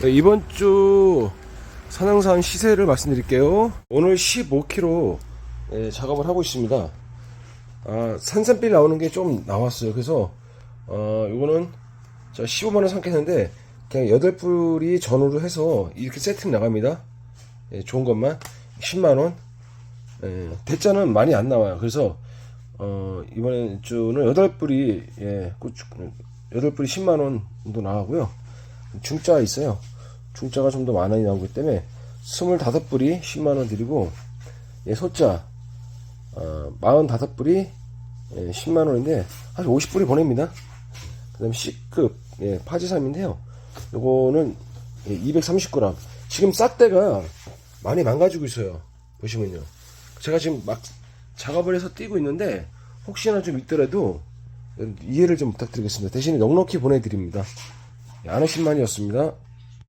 네, 이번 주 산양산 시세를 말씀드릴게요. 오늘 15kg 예, 작업을 하고 있습니다. 아, 산삼빌 나오는 게 좀 나왔어요. 그래서 어, 이거는 자 15만 원 삼겠는데 그냥 8뿌리 전후로 해서 이렇게 세트 나갑니다. 예, 좋은 것만 10만 원. 예, 대짜는 많이 안 나와요. 그래서 어, 이번 주는 8뿌리 예, 고추 8뿌리 10만 원 정도 나가고요. 중짜가 있어요. 중짜가 좀 더 많이 나오기 때문에 25뿌리 10만원 드리고, 예, 소짜, 어, 45뿌리 예, 10만원인데, 한 50뿌리 보냅니다. 그 다음에 C급, 예, 파지삼인데요. 요거는 예, 230g. 지금 싹대가 많이 망가지고 있어요. 보시면요. 제가 지금 막 작업을 해서 뛰고 있는데, 혹시나 좀 있더라도 이해를 좀 부탁드리겠습니다. 대신에 넉넉히 보내드립니다. 예, 안하신만이었습니다.